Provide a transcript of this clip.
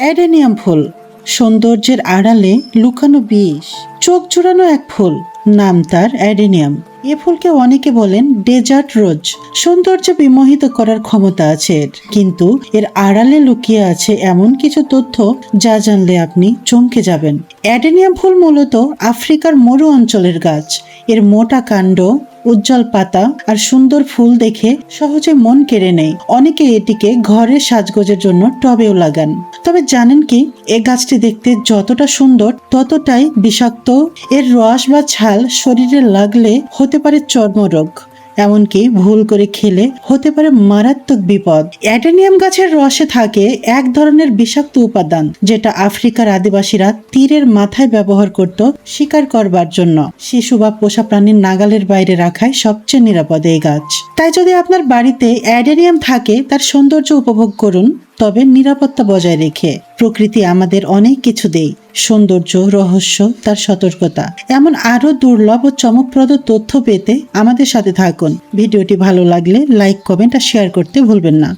Adenium ফুল। সৌন্দর্যের আড়ালে লুকানো বিষ। চোখ জুড়ানো এক ফুল, নাম তার অ্যাডেনিয়াম। এ ফুলকে অনেকে বলেন ডেজার্ট রোজ। সৌন্দর্য বিমোহিত করার ক্ষমতা আছে এর। কিন্তু এর আড়ালে লুকিয়ে আছে এমন কিছু তথ্য যা জানলে আপনি চমকে যাবেন। অ্যাডেনিয়াম ফুল মূলত আফ্রিকার মরু অঞ্চলের গাছ। এর মোটা কাণ্ড, উজ্জ্বল পাতা আর সুন্দর ফুল দেখে সহজে মন কেড়ে নেয়। অনেকে এটিকে ঘরের সাজগোজের জন্য টবেও লাগান। তবে জানেন কি, এ গাছটি দেখতে যতটা সুন্দর, ততটাই বিষাক্ত। এর রস বা ছাল শরীরে লাগলে হতে পারে চর্মরোগ। এমনকি ভুল করে খেলে হতে পারে মারাত্মক বিপদ। অ্যাডেনিয়াম গাছের রসে থাকে এক ধরনের বিষাক্ত উপাদান, যেটা আফ্রিকার আদিবাসীরা তীরের মাথায় ব্যবহার করত শিকার করবার জন্য। শিশু বা পোষা প্রাণীর নাগালের বাইরে রাখায় সবচেয়ে নিরাপদ এই গাছ। তাই যদি আপনার বাড়িতে অ্যাডেনিয়াম থাকে, তার সৌন্দর্য উপভোগ করুন। তবে নিরাপত্তা বজায় রেখে প্রকৃতি আমাদের অনেক কিছু দেয়। সৌন্দর্য, রহস্য, তার সতর্কতা। এমন আরও দুর্লভ ও চমকপ্রদ তথ্য পেতে আমাদের সাথে থাকুন। ভিডিওটি ভালো লাগলে লাইক, কমেন্ট আর শেয়ার করতে ভুলবেন না।